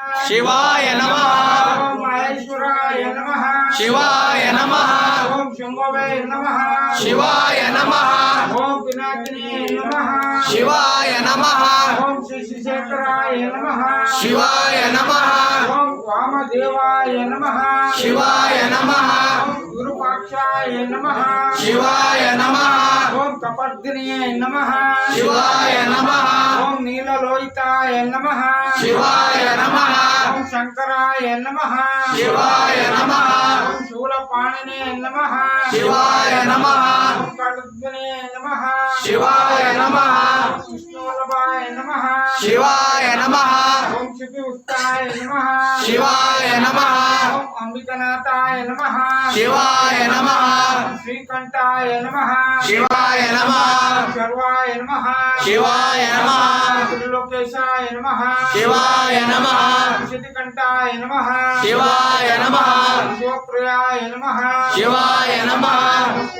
శివాయ నమ. మహేశ్వరాయ నమ. శివాయ నమ. ఓం శంభవే నమ. శివాయ నమ. ఓం పినాకినే నమ. శివాయ నమ. ఓం శశిశేఖరాయ నమ. శివాయ నమ. ఓం వామదేవాయ నమ. శివాయ నమ. ఓం గురుపాక్షాయ నమ. శివాయ నమ. ఓం కపర్దినే నమ శివాయ నమ ఓం నీలలోహితాయ నమ శివాయ నమ ఓం శంకరాయ నమ శివాయ నమ ఓం శూలపాణినే నమ శివాయ నమ ఓం కడుద్వనే నమ శివాయ నమ విష్ణువల్లభాయ నమ శివాయ నమ क्षिपिमुक्ताय नमः। शिवाय नम। ॐ नम। शिवाय नम। श्रीकण्ठाय नम। शिवाय नम। सर्वाय नम। शिवाय नम। त्रिलोकेशाय नम। शिवाय नम। सिद्धिकण्ठाय नम। शिवाय नम। शिवप्रियाय नम। शिवाय नम।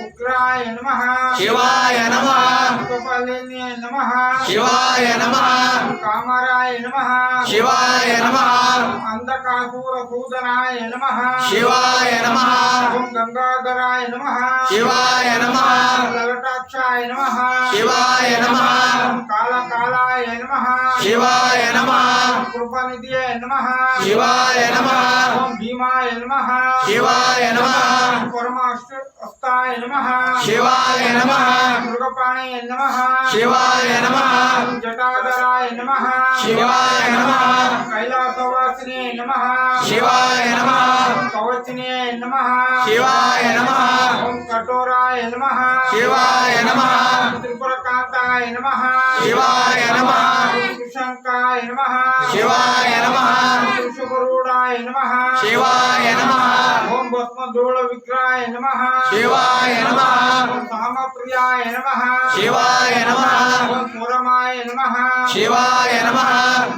उग्राय नम। शिवाय नम। శివాయ నమ. శివాయ నమ. కామరాయ నమ. శివాయ నమ. అంధకాసూర పూజనాయ నమ. శివాయ నమ. ఓం గంగాధరాయ నమ. శివాయ నమ. లలటాక్షాయ నమ. శివాయ నమ. కాళకాలాయ నమ. శివాయ నమ. కృపనిధియే నమ. శివాయ నమ. ఓం భీమాయ నమ. శివాయ నమ. నమ. శివాయ నమ. మృగపాణయ నమ. శివాయ నమ జటాధరాయ నమ శివాయ నమ కైలాసవాసినే నమ శివాయ నమ కవచినే నమ శివాయ నమ కఠోరాయ నమ శివాయ నమ త్రిపురకాంతాయ నమ శివాయ నమ శంకాయ నమ శివాయ నమ శుభరూఢాయ నమ శివాయ నమ ఓం భస్మధూళ విగ్రహాయ నమ శివాయ నమ సామప్రియాయ నమ శివాయ నమ మురమాయ నమ శివాయ నమ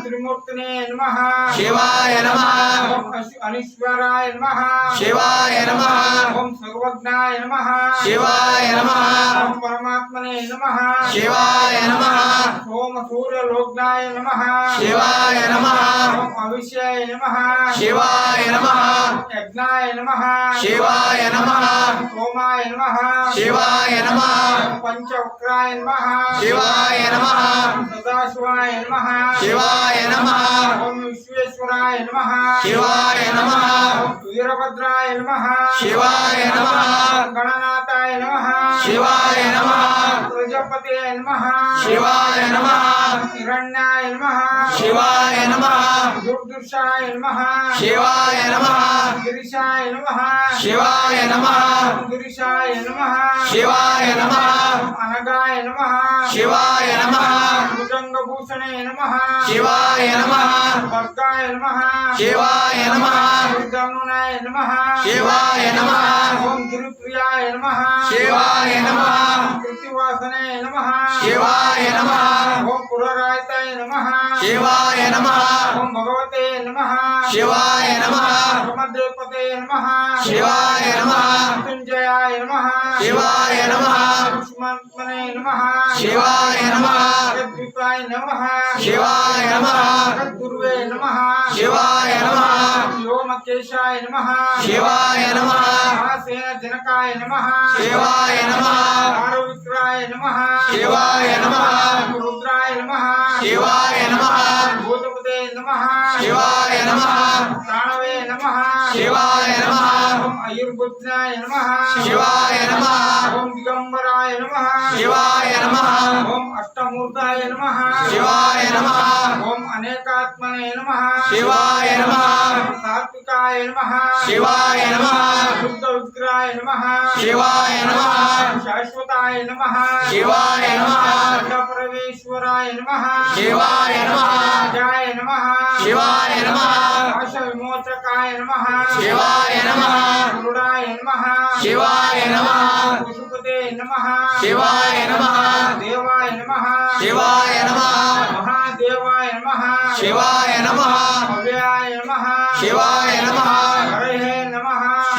త్రిమూర్తినే నమ శివాయ నమ అనీశ్వరాయ నమ శివాయ నమ ఓం సర్వజ్ఞాయ నమ శివాయ నమ పరమాత్మనే నమ శివాయ నమ ఓం సూర్యలోగ్నాయ నమ శివాయ నమ ఓం అవిష్యాయ నమ శివాయ నమ యజ్ఞాయ నమ శివాయ నమ సోమాయ నమ శివాయ నమ పంచవక్రాయ నమ శివాయ నమ సదాశివాయ నమ శివాయ నమ ఓం విశ్వేశ్వరాయ నమ శివాయ నమ వీరభద్రాయ నమ శివాయ నమ గణనాథాయ నమ. శివాయ నమ. ప్రజాపతే నమ. శివాయ నమ. హిరణ్యాయ నమ శివాయ నమ దుర్దుర్షాయ నమ శివాయ నమ గిరిశాయ నమ శివాయ నమ గిరిశాయ నమ శివాయ నమ అనగాయ నమ శివాయ నమ భుజంగభూషణే నమ శివాయ నమ వర్గాయ నమ శివాయ నమ దుర్గమునాయ నమ శివాయ నమ ఓం గిరిప్రియాయ నమ శివాయ నమ కృతివాసనే నమ శివాయ నమ ఓం పురరాయతాయ నమ శివాయ నమ ఓం భగవతే నమ శివాయ నమ సమదేపతే నమ శివాయ నమ మృత్యుంజయాయ నమ శివాయ నమ లక్ష్మణే నమ శివాయ నమ జగద్విపాయ నమ శివాయ నమ జగద్గురువే నమ శివాయ నమ వ్యోమకేశాయ నమ శివాయ నమ మహాసేన జనకాయ నమ శివాయ నమ ఆరోవిక్రాయ నమ శివాయ నమ రుద్రాయ నమ శివాయ నమ భూతపతే నమ శివాయ నమ ప్రాణవే నమ శివాయ నమ ఓం అయుర్బుద్ధాయ నమ శివాయ నమ ఓం దిగంబరాయ నమ శివాయ నమ ఓం అష్టమూర్తాయ నమ శివాయ నమ ఓం అనేకాత్మనే నమ శివాయ నమ సాత్వికాయ నమ శివాయ నమ శుద్ధ విగ్రహాయ నమ శివాయ నమ శాశ్వతాయ నమ శివాయ నమ పరమేశ్వరాయ నమ శివాయ నమ జాయ నమ శివాయ నమ ఆశ విమోచకాయ నమ శివాయ నమ గురుడాయ నమ శివాయ నమ పశుపతే నమ శివాయ నమ దేవాయ నమ శివాయ నమ మహాదేవాయ నమ శివాయ నమ అవ్యాయ నమ శివాయ నమ హరే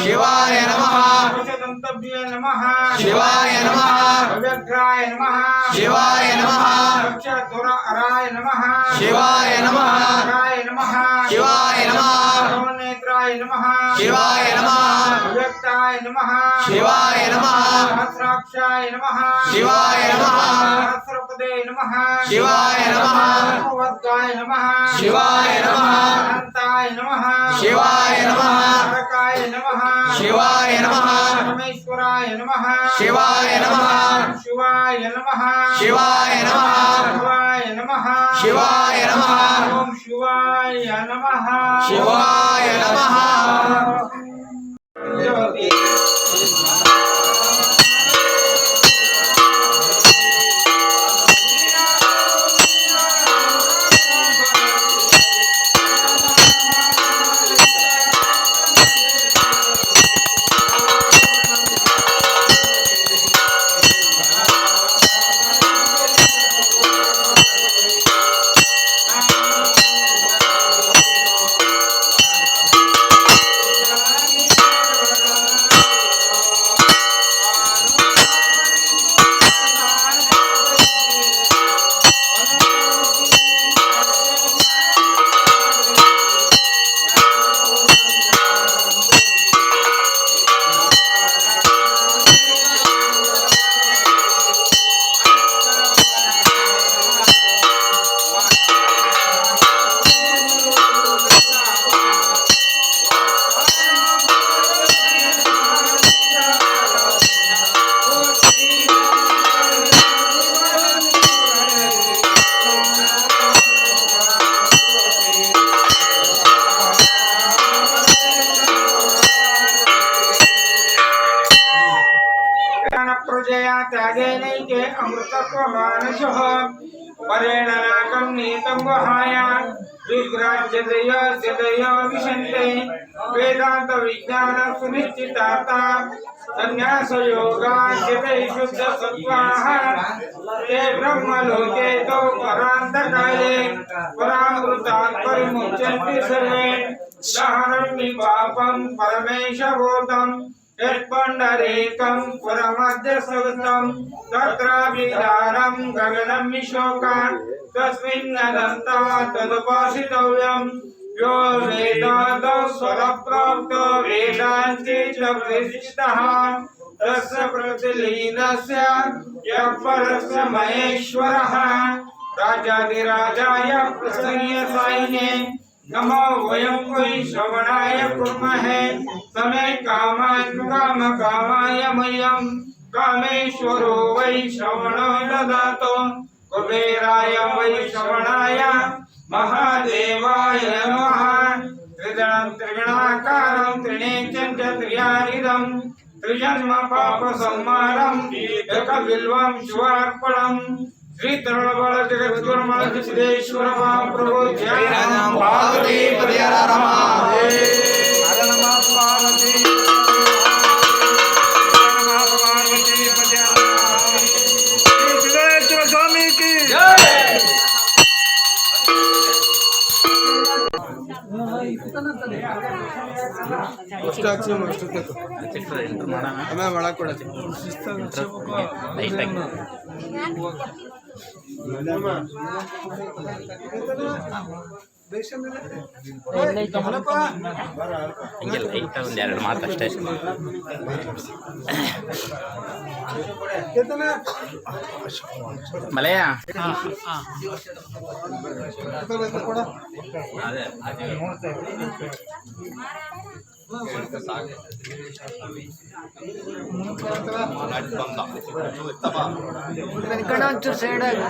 శివాయ నమః దశదంతభ్యే నమః శివాయ నమః అవ్యగ్రాయ నమః శివాయ నమః దక్షధురాయ నమః శివాయ నమః రాయ నమః శివాయ నమః సర్వనేత్రాయ నమః శివాయ నమః అవ్యక్తాయ నమః శివాయ నమః సహస్రాక్షాయ నమః శివాయ నమః సహస్రపదే నమః శివాయ నమః శివాయ నమః అనంతాయ నమః శివాయ నమః శివాయ నమః. పరమేశ్వరాయ నమః. శివాయ నమః. శివాయ నమః. శివాయ నమః. శివాయ నమః. శివాయ నమః. ఓం శివాయ నమః. శివాయ నమః. त्वमानसः परेण नाकं नीतं वहाय। विग्राज्य दयस्य दयो विशन्ते। वेदान्तविज्ञानसुनिश्चिताता संन्यासयोगास्य ते शुद्धसत्त्वाः ते ब्रह्मलोके तौ परान्तकाले। परामृतात् परिमुच्यन्ति सर्वे। सहरण्यपापं परमेशभूतम् यत्पण्डरीकं पुरमध्यसुतं तत्राभिधानं गगनं विशोकान् तस्मिन्नदन्ता यो वेदान्ते च प्रतिष्ठितः। तस्य प्रतिलीनस्य महेश्वरः। नमो वयं वै श्रवणाय कुर्महे, समे कामान् कामकामाय मह्यं। कामेश्वरो वै श्रवणो ददातु। कुबेराय वै श्रवणाय, महादेवाय नमः। त्रिदलं त्रिगुणाकारं त्रिनेत्रं च त्रियानिदं त्रिजन्म पापसंहारं एकबिल्वं शिवार्पणम्। ಶ್ರೀ ತರುಣಬಾಳ ಜಗದ್ಗುರುಮಾಳ ಜಯ ಪಾರ್ವತಿ ಪಾರ್ವತಿ ಅಷ್ಟು ಅಷ್ಟು ಒಳಗೆ ಹಿಂಗೆ ಲೈಟ್ ಒಂದು ಎರಡು ಮಾತು ಅಷ್ಟೇ. ಮಲಯ? ఇక్కడ వచ్చారు సైడ్ అక్కడ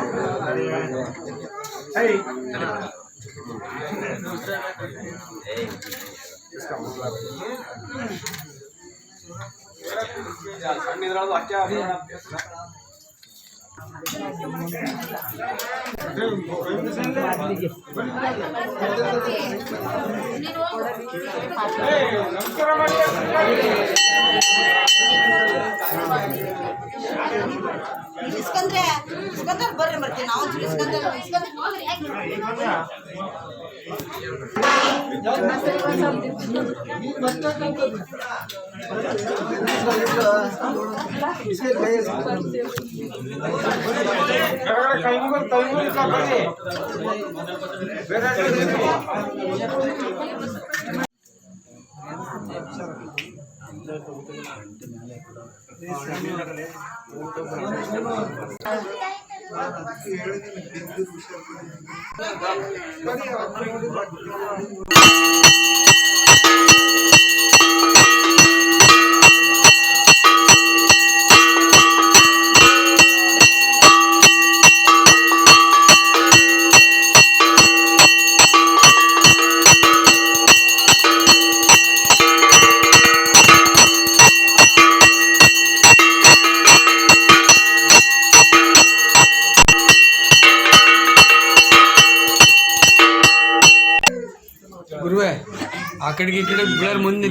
ಇಸ್ಕೊಂಡ್ರೆ ಇಸ್ಕೊಂಡ್ರೆ ಬರ್ರಿ ಬರ್ತೀವಿ ನಾವು ಇಸ್ಕೊಂಡ್ರೆ ಇಸ್ಕೊಂಡ್ರೆ ಹೋಗ್ರಿ మరి ಆ ಕಡೆಗೆ ಈ ಕಡೆ ಬಿಳರ್ ಮುಂದೆ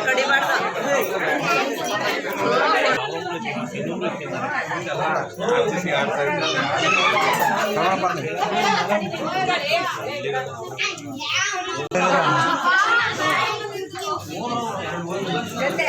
ಕಡೆ ಮಾಡ್ತಾರೆ 真的